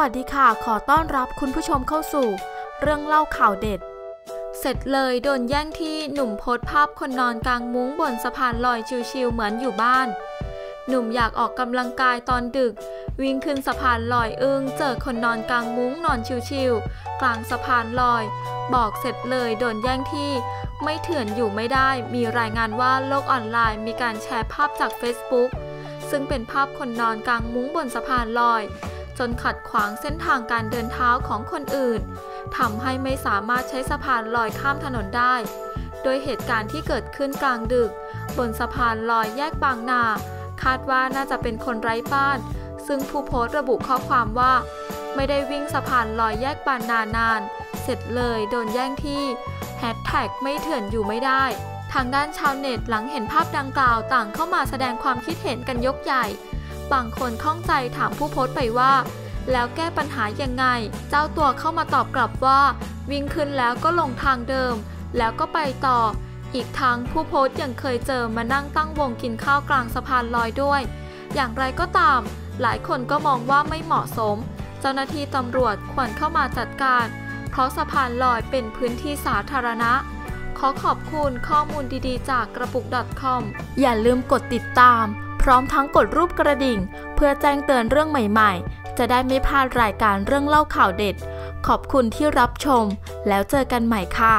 วัสดีค่ะ ขอต้อนรับคุณผู้ชมเข้าสู่ เรื่องเล่าข่าวเด็ด เสร็จเลยโดนแย่งที่หนุ่มโพสภาพคนนอนกลางมุ้งบนสะพานลอยชิวๆเหมือนอยู่บ้าน หนุ่มอยากออกกำลังกายตอนดึก วิ่งขึ้นสะพานลอยอึ้งเจอคนนอนกลางมุ้งนอนชิวๆกลางสะพานลอย บอกเสร็จเลยโดนแย่งที่ ไม่เถื่อนอยู่ไม่ได้ มีรายงานว่าโลกออนไลน์มีการแชร์ภาพจาก Facebook ซึ่งเป็นภาพคนนอนกลางมุ้งบนสะพานลอย จนขัดขวางเส้นทางการเดินเท้าของคนอื่นทำให้ไม่สามารถใช้สะพานลอยข้ามถนนได้ โดยเหตุการณ์ที่เกิดขึ้นกลางดึก บนสะพานลอยแยกบางนา คาดว่าน่าจะเป็นคนไร้บ้าน ซึ่งผู้โพสต์ระบุข้อความว่า ไม่ได้วิ่งสะพานลอยแยกบางนานาน เสร็จเลยโดนแย่งที่แฮชแท็กไม่เถื่อนอยู่ไม่ได้ทางด้านชาวเน็ตหลังเห็นภาพดังกล่าวต่างเข้ามาแสดงความคิดเห็นกันยกใหญ่ บางคนข้องใจถามผู้โพสต์ไปว่า แล้วแก้ปัญหายังไง เจ้าตัวเข้ามาตอบกลับว่า วิ่งขึ้นแล้วก็ลงทางเดิม แล้วก็ไปต่อ อีกทั้งผู้โพสต์ยังเคยเจอมานั่งตั้งวงกินข้าวกลางสะพานลอยด้วย อย่างไรก็ตาม หลายคนก็มองว่าไม่เหมาะสม เจ้าหน้าที่ตำรวจควรเข้ามาจัดการ เพราะสะพานลอยเป็นพื้นที่สาธารณะขอขอบคุณข้อมูลดีๆ จากกระปุก .com อย่าลืมกดติดตาม พร้อมทั้งกดรูปกระดิ่ง เพื่อแจ้งเตือนเรื่องใหม่ๆ จะได้ไม่พลาดรายการเรื่องเล่าข่าวเด็ด ขอบคุณที่รับชม แล้วเจอกันใหม่ค่ะ